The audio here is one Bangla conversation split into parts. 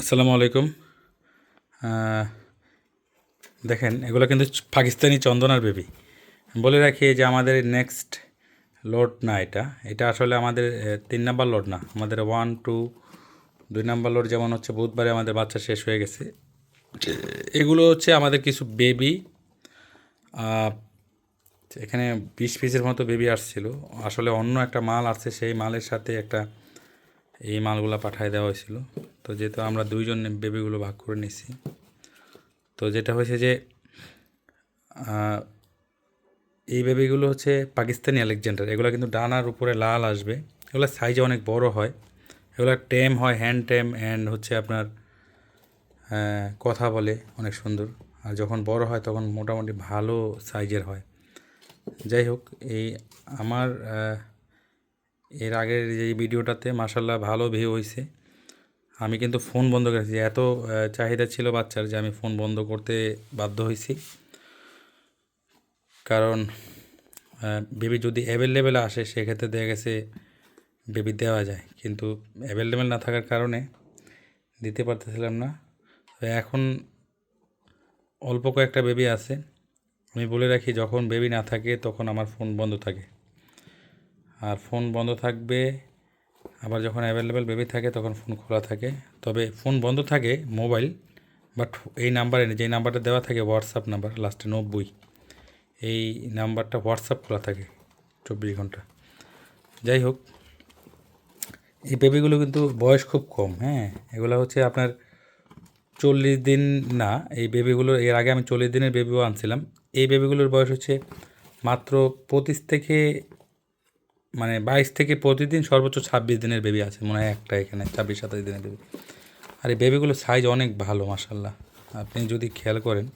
আসসালামু আলাইকুম। দেখেন এগুলো কিন্তু পাকিস্তানি চন্দনার বেবি। বলে রাখি যে আমাদের নেক্সট লোড না এটা। এটা আসলে আমাদের তিন নাম্বার লোড না। আমাদের ওয়ান টু দুই নাম্বার লোড যেমন হচ্ছে বুধবারে আমাদের বাচ্চা শেষ হয়ে গেছে। এগুলো হচ্ছে আমাদের কিছু বেবি এখানে বিশ পিসের মতো বেবি আসছিল। আসলে অন্য একটা মাল আসছে সেই মালের সাথে একটা এই মালগুলো পাঠিয়ে দেওয়া হয়েছিল। তো যেহেতু আমরা দুইজন বেবিগুলো ভাগ করে নিছি, তো যেটা হয়েছে যে এই বেবিগুলো হচ্ছে পাকিস্তানি আলেকজান্ডার। এগুলো কিন্তু ডানার উপরে লাল আসবে। এগুলো সাইজে অনেক বড় হয়। এগুলো টেম হয় হ্যান্ড টেম অ্যান্ড হচ্ছে আপনার কথা বলে অনেক সুন্দর। আর যখন বড় হয় তখন মোটামুটি ভালো সাইজের হয়। যাই হোক, এই আমার এর আগের যে ভিডিওটাতে মাসাল্লাহ ভালো ভিউ হয়েছে আমি কিন্তু ফোন বন্ধ করেছি। এত চাহিদা ছিল বাচ্চার যে আমি ফোন বন্ধ করতে বাধ্য হয়েছি কারণ বেবি যদি অ্যাভেলেবেল আসে, সেক্ষেত্রে দেখা গেছে বেবি দেওয়া যায়। কিন্তু অ্যাভেলেবেল না থাকার কারণে দিতে পারতেছিলাম না। এখন অল্প কয়েকটা বেবি আছে। আমি বলে রাখি, যখন বেবি না থাকে, তখন আমার ফোন বন্ধ থাকে। আর ফোন বন্ধ থাকবে। আবার যখন অ্যাভেলেবেল বেবি থাকে তখন ফোন খোলা থাকে। তবে ফোন বন্ধ থাকে মোবাইল বাট এই নাম্বারে যে নাম্বারটা দেওয়া থাকে হোয়াটসঅ্যাপ নাম্বার লাস্টে নব্বই। এই নাম্বারটা হোয়াটসঅ্যাপ খোলা থাকে চব্বিশ ঘণ্টা। যাই হোক, এই বেবিগুলো কিন্তু বয়স খুব কম হ্যাঁ? এগুলো হচ্ছে আপনার চল্লিশ দিন না, এই বেবিগুলো এর আগে আমি চল্লিশ দিনের বেবিও আনছিলাম। এই বেবিগুলোর বয়স হচ্ছে মাত্র পঁচিশ থেকে মানে বাইশ থেকে প্রতিদিন সর্বোচ্চ ছাব্বিশ দিনের বেবি আছে, মনে হয় একটা এখানে, ছাব্বিশ, সাতাশ দিনের বেবি আর এই বেবিগুলোর সাইজ অনেক ভালো মাসাল্লাহ আপনি যদি খেয়াল করেন,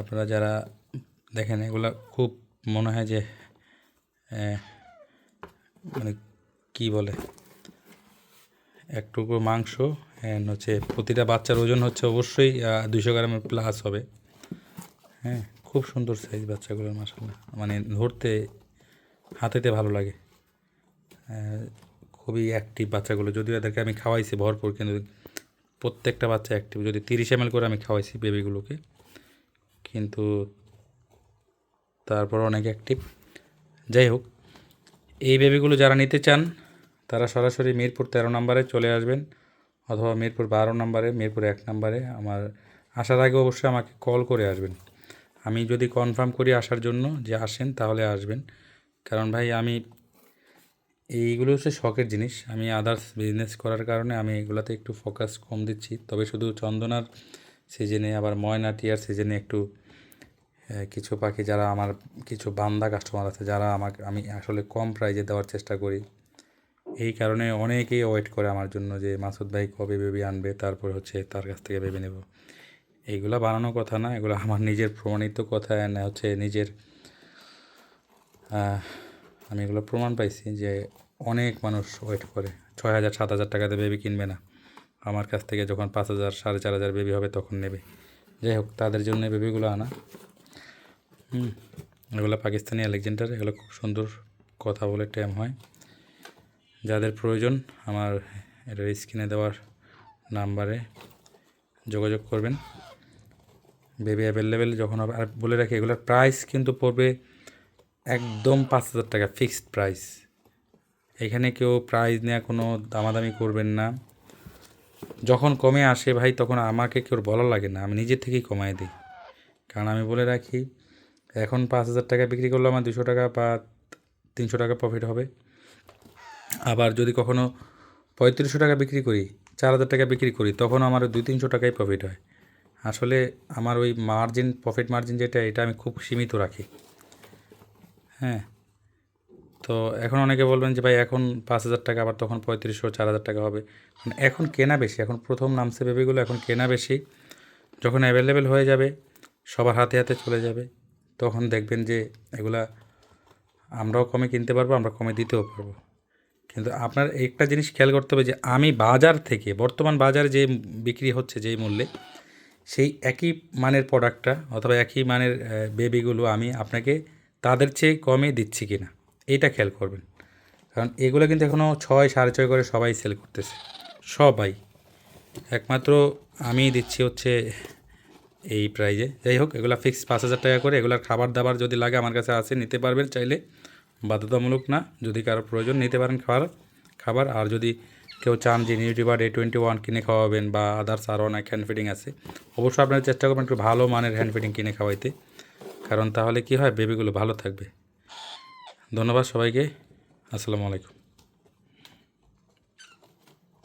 আপনারা যারা দেখেন, এগুলো খুব মনে হয় যে মানে কি বলে, এক টুকরো মাংস অ্যান্ড হচ্ছে প্রতিটা বাচ্চার ওজন হচ্ছে অবশ্যই দুশো গ্রামের প্লাস হবে। হ্যাঁ খুব সুন্দর সাইজ বাচ্চাগুলোর মাসাল্লাহ মানে ধরতে হাতেতে ভালো লাগে। খুবই অ্যাক্টিভ বাচ্চাগুলো। যদিও এদেরকে আমি খাওয়াইছি ভরপুর, কিন্তু প্রত্যেকটা বাচ্চা অ্যাক্টিভ যদি তিরিশ এম করে আমি খাওয়াইছি বেবিগুলোকে কিন্তু তারপর অনেক অ্যাক্টিভ যাই হোক, এই বেবিগুলো যারা নিতে চান, তারা সরাসরি মিরপুর তেরো নম্বরে চলে আসবেন, অথবা মিরপুর বারো নম্বরে, মিরপুর এক নম্বরে। আমার আসার আগে অবশ্যই আমাকে কল করে আসবেন। আমি যদি কনফার্ম করি আসার জন্য যে আসেন, তাহলে আসবেন। কারণ ভাই আমি এইগুলো হচ্ছে শখের জিনিস। আমি আদার্স বিজনেস করার কারণে আমি এগুলোতে একটু ফোকাস কম দিচ্ছি। তবে শুধু চন্দনার সিজনে আবার ময়না টিয়ার সিজনে একটু কিছু পাখি যারা আমার কিছু বান্দা কাস্টমার আছে, যারা আমাকে, আমি আসলে কম প্রাইজে দেওয়ার চেষ্টা করি। এই কারণে অনেকেই ওয়েট করে আমার জন্য যে, মাসুদ ভাই কবে বেবি আনবে? তারপর হচ্ছে তার কাছ থেকে বেবি নেব। এইগুলা বানানো কথা না, এগুলো আমার নিজের প্রমাণিত কথা, and হচ্ছে নিজের আমি এগুলো প্রমাণ পাইছি যে অনেক মানুষ ওয়েট করে। ছয় হাজার, সাত হাজার টাকাতে বেবি কিনবে না। আমার কাছ থেকে যখন পাঁচ হাজার, সাড়ে চার হাজার বেবি হবে তখন নেবে। যাই হোক, তাদের জন্য বেবিগুলো আনা। হুম, এগুলো পাকিস্তানি আলেকজেন্ডার, এগুলো খুব সুন্দর কথা বলে ট্যাম হয়। যাদের প্রয়োজন আমার এটা স্ক্রিনে দেওয়ার নাম্বারে যোগাযোগ করবেন। বেবি অ্যাভেলেবেল যখন হবে, আর বলে রাখি, এগুলোর প্রাইস কিন্তু পড়বে একদম পাঁচ হাজার টাকা ফিক্সড প্রাইস এখানে কেউ প্রাইস নেওয়া কোনো দামাদামি করবেন না। যখন কমে আসে ভাই, তখন আমাকে কেউ বলা লাগে না। আমি নিজে থেকেই কমাই দিই। কারণ আমি বলে রাখি, এখন পাঁচ হাজার টাকা বিক্রি করলে আমার দুশো টাকা বা তিনশো টাকা প্রফিট হবে। আবার যদি কখনো পঁয়ত্রিশশো টাকা বিক্রি করি, চার হাজার টাকা বিক্রি করি, তখন আমার দুই তিনশো টাকাই প্রফিট হয়। আসলে আমার ওই মার্জিন প্রফিট মার্জিন যেটা, এটা আমি খুব সীমিত রাখি। হ্যাঁ। তো এখন অনেকে বলবেন যে, ভাই, এখন পাঁচ হাজার টাকা, আবার তখন পঁয়ত্রিশশো চার হাজার টাকা হবে। মানে এখন কেনা বেশি, এখন প্রথম নামছে বেবিগুলো, এখন কেনা বেশি। যখন অ্যাভেলেবেল হয়ে যাবে, সবার হাতে হাতে চলে যাবে, তখন দেখবেন যে, এগুলা আমরাও কমে কিনতে পারব, আমরা কমে দিতেও পারব। কিন্তু আপনার একটা জিনিস খেয়াল করতে হবে যে, আমি বাজার থেকে, বর্তমান বাজারে যে বিক্রি হচ্ছে, যেই মূল্যে, সেই একই মানের প্রোডাক্টটা অথবা একই মানের বেবিগুলো আমি আপনাকে তাদের চেয়ে কমে দিচ্ছি কি না এইটা খেয়াল করবেন। কারণ এগুলো কিন্তু এখনও ছয়, সাড়ে ছয় করে সবাই সেল করতেছে। সবাই। একমাত্র আমি দিচ্ছি হচ্ছে এই প্রাইজে যাই হোক, এগুলা ফিক্স পাঁচ হাজার টাকা করে, এগুলার খাবার দাবার যদি লাগে আমার কাছে আছে, নিতে পারবেন চাইলে। বাধ্যতামূলক না, যদি কারও প্রয়োজন নিতে পারেন খাবার খাবার। আর যদি কেউ চান যে নিউট্রিবার এ টোয়েন্টি ওয়ান কিনে খাওয়াবেন বা আদার্স আরও অনেক হ্যান্ড ফিডিং আছে, অবশ্যই আপনারা চেষ্টা করবেন একটু ভালো মানের হ্যান্ড ফিডিং কিনে খাওয়াইতে। কারণ তাহলে কি হয় বেবিগুলো ভালো থাকবে। ধন্যবাদ সবাইকে। আসসালামু আলাইকুম।